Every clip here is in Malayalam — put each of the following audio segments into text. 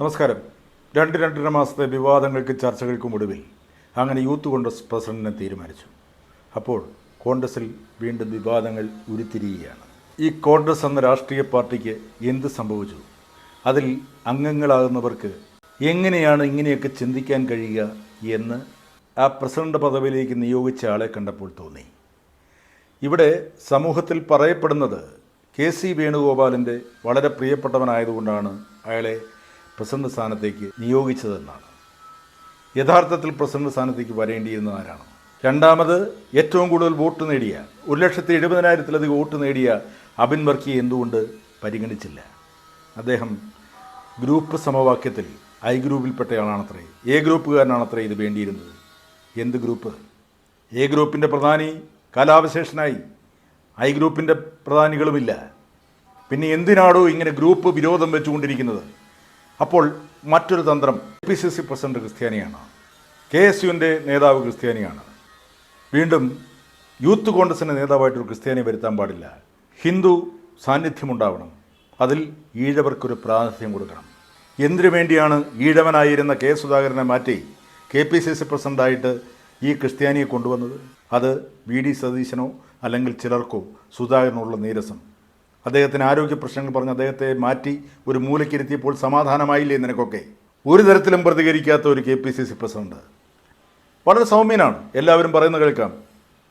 നമസ്കാരം. രണ്ട് രണ്ടര മാസത്തെ വിവാദങ്ങൾക്ക് ചർച്ചകൾക്കും ഒടുവിൽ അങ്ങനെ യൂത്ത് കോൺഗ്രസ് പ്രസിഡന്റിനെ തീരുമാനിച്ചു. അപ്പോൾ കോൺഗ്രസിൽ വീണ്ടും വിവാദങ്ങൾ ഉരുത്തിരിയുകയാണ്. ഈ കോൺഗ്രസ് എന്ന രാഷ്ട്രീയ പാർട്ടിക്ക് എന്ത് സംഭവിച്ചു? അതിൽ അംഗങ്ങളാകുന്നവർക്ക് എങ്ങനെയാണ് ഇങ്ങനെയൊക്കെ ചിന്തിക്കാൻ കഴിയുക എന്ന് ആ പ്രസിഡന്റ് പദവിയിലേക്ക് നിയോഗിച്ച ആളെ കണ്ടപ്പോൾ തോന്നി. ഇവിടെ സമൂഹത്തിൽ പറയപ്പെടുന്നത് കെ സി വേണുഗോപാലിന്റെ വളരെ പ്രിയപ്പെട്ടവനായതുകൊണ്ടാണ് അയാളെ പ്രസിഡന്റ് സ്ഥാനത്തേക്ക് നിയോഗിച്ചതെന്നാണ്. യഥാർത്ഥത്തിൽ പ്രസിഡന്റ് സ്ഥാനത്തേക്ക് വരേണ്ടിയിരുന്ന ആരാണ്? രണ്ടാമത് ഏറ്റവും കൂടുതൽ വോട്ട് നേടിയ ഒരു ലക്ഷത്തി എഴുപതിനായിരത്തിലധികം വോട്ട് നേടിയ അബിൻ വർക്കിയെ എന്തുകൊണ്ട് പരിഗണിച്ചില്ല? അദ്ദേഹം ഗ്രൂപ്പ് സമവാക്യത്തിൽ ഐ ഗ്രൂപ്പിൽപ്പെട്ടയാളാണത്രേ. എ ഗ്രൂപ്പുകാരനാണത്രേ ഇത് വേണ്ടിയിരുന്നത്. എന്ത് ഗ്രൂപ്പ്? എ ഗ്രൂപ്പിന്റെ പ്രധാനി കാലാവശേഷനായി. ഐ ഗ്രൂപ്പിന്റെ പ്രധാനികളുമില്ല. പിന്നെ എന്തിനാടോ ഇങ്ങനെ ഗ്രൂപ്പ് വിരോധം വെച്ചുകൊണ്ടിരിക്കുന്നത്? അപ്പോൾ മറ്റൊരു തന്ത്രം പി സി സി പ്രസിഡന്റ് ക്രിസ്ത്യാനിയാണ്. കെ എസ് യുവിന്റെ നേതാവ് ക്രിസ്ത്യാനിയാണ്. വീണ്ടും യൂത്ത് കോൺഗ്രസിന്റെ നേതാവായിട്ടൊരു ക്രിസ്ത്യാനി വരുത്താൻ പാടില്ല. ഹിന്ദു സാന്നിധ്യമുണ്ടാവണം. അതിൽ ഈഴവർക്കൊരു പ്രാതിനിധ്യം കൊടുക്കണം. എന്തിനു വേണ്ടിയാണ് ഈഴവനായിരുന്ന കെ സുധാകരനെ മാറ്റി കെ പി സി സി പ്രസിഡന്റായിട്ട് ഈ ക്രിസ്ത്യാനിയെ കൊണ്ടുവന്നത്? അത് വി ഡി സതീശനോ അല്ലെങ്കിൽ ചിലർക്കോ സുധാകരനുള്ള നീരസം. അദ്ദേഹത്തിന് ആരോഗ്യ പ്രശ്നങ്ങൾ പറഞ്ഞ് അദ്ദേഹത്തെ മാറ്റി ഒരു മൂലക്കിരുത്തിയപ്പോൾ സമാധാനമായില്ലേ നിനക്കൊക്കെ? ഒരു തരത്തിലും പ്രതികരിക്കാത്ത ഒരു K P C C president. വളരെ സൗമ്യനാണ്. എല്ലാവരും പറയുന്നത് കേൾക്കാം.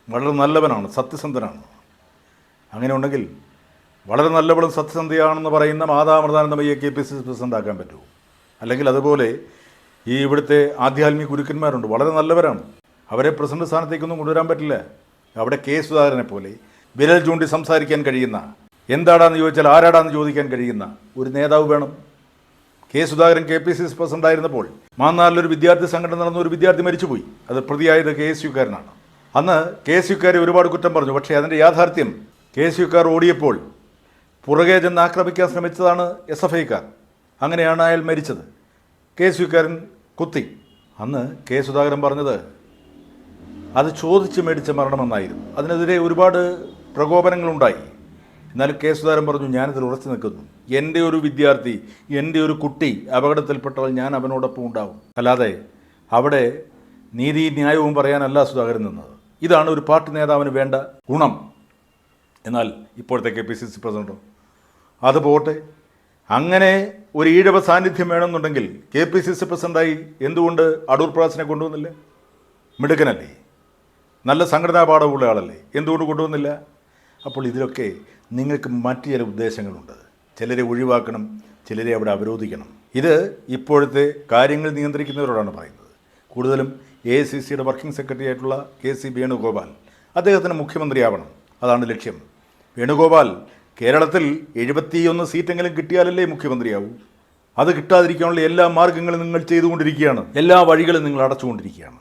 വളരെ നല്ലവനാണ്. സത്യസന്ധനാണ്. അങ്ങനെ ഉണ്ടെങ്കിൽ വളരെ നല്ലവളും സത്യസന്ധയാണെന്ന് പറയുന്ന മാതാമൃതാനന്ദമയ്യെ K P C C president ആക്കാൻ പറ്റുമോ? അല്ലെങ്കിൽ അതുപോലെ ഈ ഇവിടുത്തെ ആധ്യാത്മിക ഗുരുക്കന്മാരുണ്ട്. വളരെ നല്ലവരാണ്. അവരെ പ്രസിഡന്റ് സ്ഥാനത്തേക്കൊന്നും കൊണ്ടുവരാൻ പറ്റില്ല. അവിടെ കെ സുധാകരനെ പോലെ വിരൽ ചൂണ്ടി സംസാരിക്കാൻ കഴിയുന്ന എന്താടാന്ന് ചോദിച്ചാൽ ആരാടാന്ന് ചോദിക്കാൻ കഴിയുന്ന ഒരു നേതാവ് വേണം. K Sudhakaran K P C C president ആയിരുന്നപ്പോൾ മാന്നാറിലൊരു വിദ്യാർത്ഥി സംഘടന നടന്ന ഒരു വിദ്യാർത്ഥി മരിച്ചുപോയി. അത് പ്രതിയായത് കെ എസ് യുക്കാരനാണ്. അന്ന് കെ എസ് യുക്കാരെ ഒരുപാട് കുറ്റം പറഞ്ഞു പക്ഷേ അതിന്റെ യാഥാർത്ഥ്യം കെ എസ് യുക്കാർ ഓടിയപ്പോൾ പുറകെ ചെന്ന് ആക്രമിക്കാൻ ശ്രമിച്ചതാണ് എസ് എഫ് ഐക്കാർ. അങ്ങനെയാണ് അയാൾ മരിച്ചത്. കെ എസ് യുക്കാരൻ കുത്തി. അന്ന് കെ സുധാകരൻ പറഞ്ഞത് അത് ചോദിച്ച് മേടിച്ച മരണമെന്നായിരുന്നു. അതിനെതിരെ ഒരുപാട് പ്രകോപനങ്ങളുണ്ടായി. എന്നാൽ കെ സുധാകരൻ പറഞ്ഞു ഞാനിതിൽ ഉറച്ചു നിൽക്കുന്നു. എന്റെ ഒരു വിദ്യാർത്ഥി എന്റെ ഒരു കുട്ടി അപകടത്തിൽപ്പെട്ടാൽ ഞാൻ അവനോടൊപ്പം ഉണ്ടാവും. അല്ലാതെ അവിടെ നീതി ന്യായവും പറയാനല്ല സുധാകരൻ നിന്നത്. ഇതാണ് ഒരു പാർട്ടി നേതാവിന് വേണ്ട ഗുണം. എന്നാൽ ഇപ്പോഴത്തെ കെ പി സി സി പ്രസിഡന്റോ അത് പോട്ടെ അങ്ങനെ ഒരു ഈഴവ സാന്നിധ്യം വേണമെന്നുണ്ടെങ്കിൽ കെ പി സി സി പ്രസിഡന്റായി എന്തുകൊണ്ട് അടൂർ പ്രാസിനെ കൊണ്ടുവന്നില്ല? മിടുക്കനല്ലേ. നല്ല സംഘടനാ പാഠമുള്ള ആളല്ലേ. എന്തുകൊണ്ട് കൊണ്ടുവന്നില്ല? അപ്പോൾ ഇതിലൊക്കെ നിങ്ങൾക്ക് മറ്റു ചില ഉദ്ദേശങ്ങളുണ്ട്. ചിലരെ ഒഴിവാക്കണം ചിലരെ അവിടെ അവരോധിക്കണം. ഇത് ഇപ്പോഴത്തെ കാര്യങ്ങൾ നിയന്ത്രിക്കുന്നവരോടാണ് പറയുന്നത്. കൂടുതലും എ സി സിയുടെ വർക്കിംഗ് സെക്രട്ടറി ആയിട്ടുള്ള കെ സി വേണുഗോപാൽ അദ്ദേഹത്തിന് മുഖ്യമന്ത്രിയാവണം അതാണ് ലക്ഷ്യം. വേണുഗോപാൽ കേരളത്തിൽ എഴുപത്തിയൊന്ന് സീറ്റെങ്കിലും കിട്ടിയാലല്ലേ മുഖ്യമന്ത്രിയാവൂ? അത് കിട്ടാതിരിക്കാനുള്ള എല്ലാ മാർഗങ്ങളും നിങ്ങൾ ചെയ്തുകൊണ്ടിരിക്കുകയാണ്. എല്ലാ വഴികളും നിങ്ങൾ അടച്ചുകൊണ്ടിരിക്കുകയാണ്.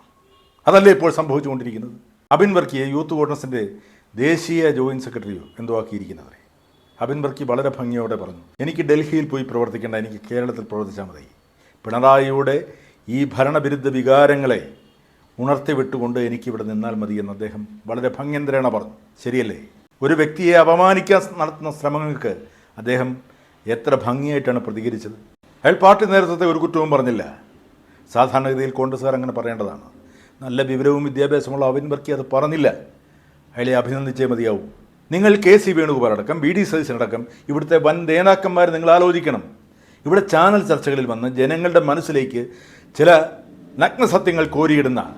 അതല്ലേ ഇപ്പോൾ സംഭവിച്ചുകൊണ്ടിരിക്കുന്നത്? അബിൻ വർക്കിയെ യൂത്ത് കോൺഗ്രസിന്റെ ദേശീയ ജോയിന്റ് സെക്രട്ടറിയോ എന്തോ ആക്കിയിരിക്കുന്നവരെ. അബിൻ ബർക്കി വളരെ ഭംഗിയോടെ പറഞ്ഞു എനിക്ക് ഡൽഹിയിൽ പോയി പ്രവർത്തിക്കേണ്ട എനിക്ക് കേരളത്തിൽ പ്രവർത്തിച്ചാൽ മതി. പിണറായിയുടെ ഈ ഭരണവിരുദ്ധ വികാരങ്ങളെ ഉണർത്തി ഉണർത്തിവിട്ടുകൊണ്ട് എനിക്കിവിടെ നിന്നാൽ മതി എന്ന് അദ്ദേഹം വളരെ ഭംഗ്യന്തരേണ പറഞ്ഞു. ശരിയല്ലേ? ഒരു വ്യക്തിയെ അപമാനിക്കാൻ നടത്തുന്ന ശ്രമങ്ങൾക്ക് അദ്ദേഹം എത്ര ഭംഗിയായിട്ടാണ് പ്രതികരിച്ചത്? അയാൾ പാർട്ടി നേതൃത്വത്തെ ഒരു കുറ്റവും പറഞ്ഞില്ല. സാധാരണഗതിയിൽ കോൺഗ്രസ്സുകാർ അങ്ങനെ പറയേണ്ടതാണ്. നല്ല വിവരവും വിദ്യാഭ്യാസമുള്ള അവൻ വർക്കി അത് പറഞ്ഞില്ല. അയാളെ അഭിനന്ദിച്ചേ മതിയാവും. നിങ്ങൾ കെ സി വേണുഗോപാൽ അടക്കം ബി ഡി സതീശനടക്കം ഇവിടുത്തെ വൻ നേതാക്കന്മാർ നിങ്ങൾ ആലോചിക്കണം. ഇവിടെ ചാനൽ ചർച്ചകളിൽ വന്ന് ജനങ്ങളുടെ മനസ്സിലേക്ക് ചില നഗ്നസത്യങ്ങൾ കോരിയിടുന്ന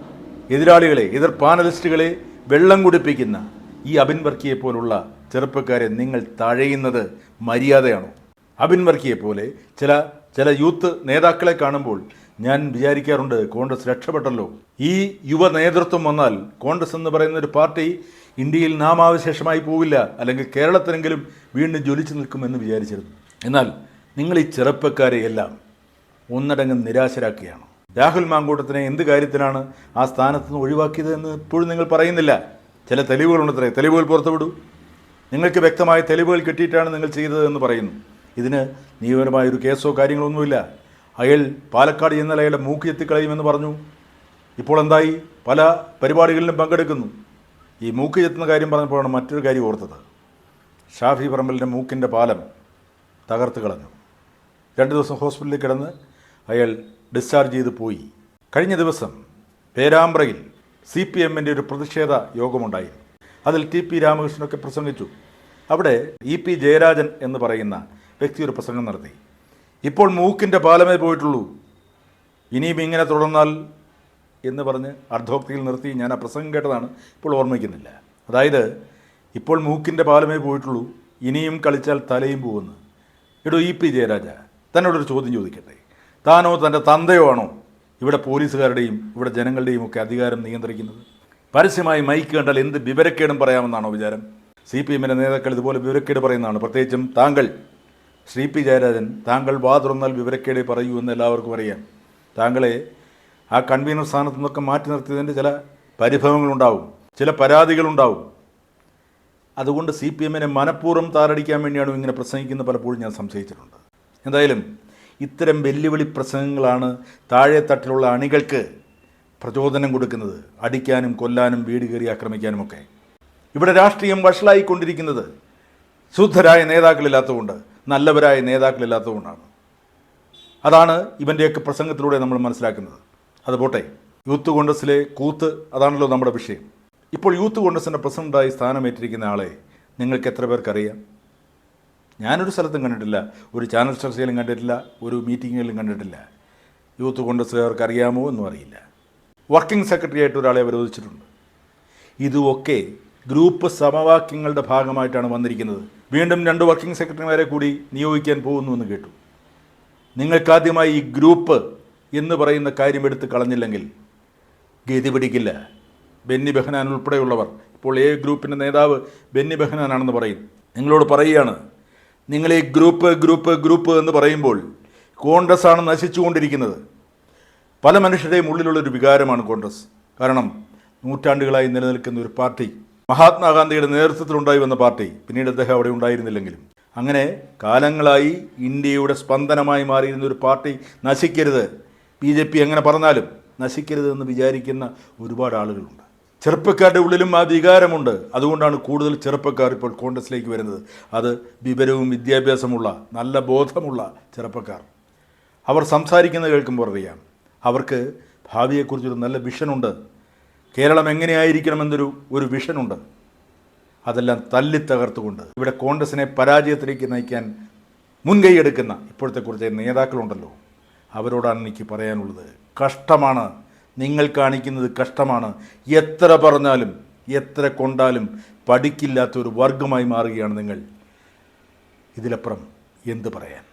എതിരാളികളെ എതിർ പാനലിസ്റ്റുകളെ വെള്ളം കുടിപ്പിക്കുന്ന ഈ അബിൻ വർക്കിയെ പോലുള്ള ചെറുപ്പക്കാരെ നിങ്ങൾ തഴയുന്നത് മര്യാദയാണോ? അബിൻ വർക്കിയെ പോലെ ചില ചില യൂത്ത് നേതാക്കളെ കാണുമ്പോൾ ഞാൻ വിചാരിക്കാറുണ്ട് കോൺഗ്രസ് രക്ഷപ്പെട്ടല്ലോ. ഈ യുവ നേതൃത്വം വന്നാൽ കോൺഗ്രസ് എന്ന് പറയുന്ന ഒരു പാർട്ടി ഇന്ത്യയിൽ നാമാവശേഷമായി പോവില്ല. അല്ലെങ്കിൽ കേരളത്തിലെങ്കിലും വീണ്ടും ജ്വലിച്ചു നിൽക്കുമെന്ന് വിചാരിച്ചിരുന്നു. എന്നാൽ നിങ്ങൾ ഈ ചെറുപ്പക്കാരെ എല്ലാം ഒന്നടങ്കം നിരാശരാക്കുകയാണ്. രാഹുൽ മാങ്കൂട്ടത്തിനെ എന്ത് കാര്യത്തിനാണ് ആ സ്ഥാനത്ത് നിന്ന് ഒഴിവാക്കിയത് എന്ന് ഇപ്പോഴും നിങ്ങൾ പറയുന്നില്ല. ചില തെളിവുകളുണ്ടത്രേ തെളിവുകൾ പുറത്തുവിടൂ. നിങ്ങൾക്ക് വ്യക്തമായ തെളിവുകൾ കിട്ടിയിട്ടാണ് നിങ്ങൾ ചെയ്തതെന്ന് പറയുന്നു. ഇതിന് നിയമപരമായ ഒരു കേസോ കാര്യങ്ങളൊന്നുമില്ല. അയാൾ പാലക്കാട് എന്നലയുടെ അയാളുടെ മൂക്ക് പറഞ്ഞു. ഇപ്പോൾ എന്തായി? പല പരിപാടികളിലും പങ്കെടുക്കുന്നു. ഈ മൂക്ക് ചെത്തുന്ന കാര്യം പറഞ്ഞപ്പോഴാണ് മറ്റൊരു കാര്യം ഓർത്തത്. ഷാഫി പറമ്പലിന്റെ മൂക്കിന്റെ പാലം തകർത്ത് കളഞ്ഞു. രണ്ട് ദിവസം ഹോസ്പിറ്റലിൽ കിടന്ന് അയാൾ ഡിസ്ചാർജ് ചെയ്ത് പോയി. കഴിഞ്ഞ ദിവസം പേരാമ്പ്രയിൽ സി പി എമ്മിന്റെ ഒരു പ്രതിഷേധ യോഗമുണ്ടായിരുന്നു. അതിൽ ടി പി രാമകൃഷ്ണനൊക്കെ പ്രസംഗിച്ചു. അവിടെ ഇ പി ജയരാജൻ എന്ന് പറയുന്ന വ്യക്തി ഒരു പ്രസംഗം നടത്തി. ഇപ്പോൾ മൂക്കിന്റെ പാലമേ പോയിട്ടുള്ളൂ. ഇനിയും ഇങ്ങനെ തുടർന്നാൽ എന്ന് പറഞ്ഞ് അർദ്ധോക്തിയിൽ നിർത്തി ഞാൻ ആ പ്രസംഗം കേട്ടതാണ് ഇപ്പോൾ ഓർമ്മിക്കുന്നില്ല. അതായത് ഇപ്പോൾ മൂക്കിന്റെ പാലമേ പോയിട്ടുള്ളൂ ഇനിയും കളിച്ചാൽ തലയും പോകുന്നു. എടോ ഇ പി ജയരാജ തന്നോടൊരു ചോദ്യം ചോദിക്കട്ടെ? താനോ തന്റെ തന്തയോ ആണോ ഇവിടെ പോലീസുകാരുടെയും ഇവിടെ ജനങ്ങളുടെയും ഒക്കെ അധികാരം നിയന്ത്രിക്കുന്നത്? പരസ്യമായി മൈക്ക് കണ്ടാൽ എന്ത് വിവരക്കേടും പറയാമെന്നാണോ വിചാരം? സി പി എമ്മിന്റെ നേതാക്കൾ ഇതുപോലെ വിവരക്കേട് പറയുന്നതാണ്. പ്രത്യേകിച്ചും താങ്കൾ ശ്രീ പി ജയരാജൻ താങ്കൾ വാ തുറന്നാൽ വിവരക്കേടേ പറയൂ എന്ന് എല്ലാവർക്കും അറിയാം. താങ്കളെ ആ കൺവീനർ സ്ഥാനത്തു നിന്നൊക്കെ മാറ്റി നിർത്തിയതിന്റെ ചില പരിഭവങ്ങളുണ്ടാവും ചില പരാതികളുണ്ടാവും. അതുകൊണ്ട് സി പി എമ്മിനെ മനഃപൂർവം താറടിക്കാൻ വേണ്ടിയാണ് ഇങ്ങനെ പ്രസംഗിക്കുന്നത് പലപ്പോഴും ഞാൻ സംശയിച്ചിട്ടുണ്ട്. എന്തായാലും ഇത്തരം വെല്ലുവിളി പ്രസംഗങ്ങളാണ് താഴെ തട്ടിലുള്ള അണികൾക്ക് പ്രചോദനം കൊടുക്കുന്നത്. അടിക്കാനും കൊല്ലാനും വീട് കയറി ആക്രമിക്കാനുമൊക്കെ. ഇവിടെ രാഷ്ട്രീയം വഷളായിക്കൊണ്ടിരിക്കുന്നത് ശുദ്ധരായ നേതാക്കളില്ലാത്തതുകൊണ്ട് നല്ലവരായ നേതാക്കളില്ലാത്തതുകൊണ്ടാണ്. അതാണ് ഇവന്റെയൊക്കെ പ്രസംഗത്തിലൂടെ നമ്മൾ മനസ്സിലാക്കുന്നത്. അത് പോട്ടെ. യൂത്ത് കോൺഗ്രസ്സിലെ കൂത്ത് അതാണല്ലോ നമ്മുടെ വിഷയം. ഇപ്പോൾ യൂത്ത് കോൺഗ്രസിന്റെ പ്രസിഡന്റായി സ്ഥാനമേറ്റിരിക്കുന്ന ആളെ നിങ്ങൾക്ക് എത്ര പേർക്കറിയാം? ഞാനൊരു സ്ഥലത്തും കണ്ടിട്ടില്ല. ഒരു ചാനൽ ചർച്ചയിലും കണ്ടിട്ടില്ല. ഒരു മീറ്റിങ്ങിലും കണ്ടിട്ടില്ല. യൂത്ത് കോൺഗ്രസ്സുകാർക്ക് അറിയാമോ എന്നും അറിയില്ല. വർക്കിംഗ് സെക്രട്ടറി ആയിട്ട് ഒരാളെ അവരോധിച്ചിട്ടുണ്ട്. ഇതുമൊക്കെ ഗ്രൂപ്പ് സമവാക്യങ്ങളുടെ ഭാഗമായിട്ടാണ് വന്നിരിക്കുന്നത്. വീണ്ടും രണ്ട് വർക്കിംഗ് സെക്രട്ടറിമാരെ കൂടി നിയോഗിക്കാൻ പോകുന്നുവെന്ന് കേട്ടു. നിങ്ങൾക്കാദ്യമായി ഈ ഗ്രൂപ്പ് എന്ന് പറയുന്ന കാര്യം എടുത്ത് കളഞ്ഞില്ലെങ്കിൽ ഗതി പിടിക്കില്ല. ബെന്നി ബെഹനാൻ ഉൾപ്പെടെയുള്ളവർ. ഇപ്പോൾ എ ഗ്രൂപ്പിന്റെ നേതാവ് ബെന്നി ബെഹനാനാണെന്ന് പറയും. നിങ്ങളോട് പറയുകയാണ് നിങ്ങൾ ഈ ഗ്രൂപ്പ് ഗ്രൂപ്പ് ഗ്രൂപ്പ് എന്ന് പറയുമ്പോൾ കോൺഗ്രസ് ആണ് നശിച്ചുകൊണ്ടിരിക്കുന്നത്. പല മനുഷ്യരുടെയും ഉള്ളിലുള്ളൊരു വികാരമാണ് കോൺഗ്രസ്. കാരണം നൂറ്റാണ്ടുകളായി നിലനിൽക്കുന്ന ഒരു പാർട്ടി മഹാത്മാഗാന്ധിയുടെ നേതൃത്വത്തിലുണ്ടായി വന്ന പാർട്ടി പിന്നീട് അദ്ദേഹം അവിടെ ഉണ്ടായിരുന്നില്ലെങ്കിലും. അങ്ങനെ കാലങ്ങളായി ഇന്ത്യയുടെ സ്പന്ദനമായി മാറിയിരുന്ന ഒരു പാർട്ടി നശിക്കരുത്. ബി ജെ പി എങ്ങനെ പറഞ്ഞാലും നശിക്കരുതെന്ന് വിചാരിക്കുന്ന ഒരുപാട് ആളുകളുണ്ട്. ചെറുപ്പക്കാരുടെ ഉള്ളിലും ആ വികാരമുണ്ട് അതുകൊണ്ടാണ് കൂടുതൽ ചെറുപ്പക്കാർ ഇപ്പോൾ കോൺഗ്രസിലേക്ക് വരുന്നത്. അത് വിവരവും വിദ്യാഭ്യാസമുള്ള നല്ല ബോധമുള്ള ചെറുപ്പക്കാർ. അവർ സംസാരിക്കുന്നത് കേൾക്കുമ്പോൾ അറിയാം. അവർക്ക് ഭാവിയെക്കുറിച്ചൊരു നല്ല വിഷനുണ്ട്. കേരളം എങ്ങനെയായിരിക്കണമെന്നൊരു ഒരു വിഷനുണ്ട്. അതെല്ലാം തല്ലി തകർത്തുകൊണ്ട് ഇവിടെ കോൺഗ്രസിനെ പരാജയത്തിലേക്ക് നയിക്കാൻ മുൻകൈയെടുക്കുന്ന ഇപ്പോഴത്തെ കുറച്ച് നേതാക്കളുണ്ടല്ലോ. അവരോടാണ് എനിക്ക് പറയാനുള്ളത്. കഷ്ടമാണ്. നിങ്ങൾ കാണിക്കുന്നത് കഷ്ടമാണ്. എത്ര പറഞ്ഞാലും എത്ര കൊണ്ടാലും പഠിക്കില്ലാത്ത ഒരു വർഗമായി മാറുകയാണ് നിങ്ങൾ. ഇതിലപ്പുറം എന്ത് പറയാൻ?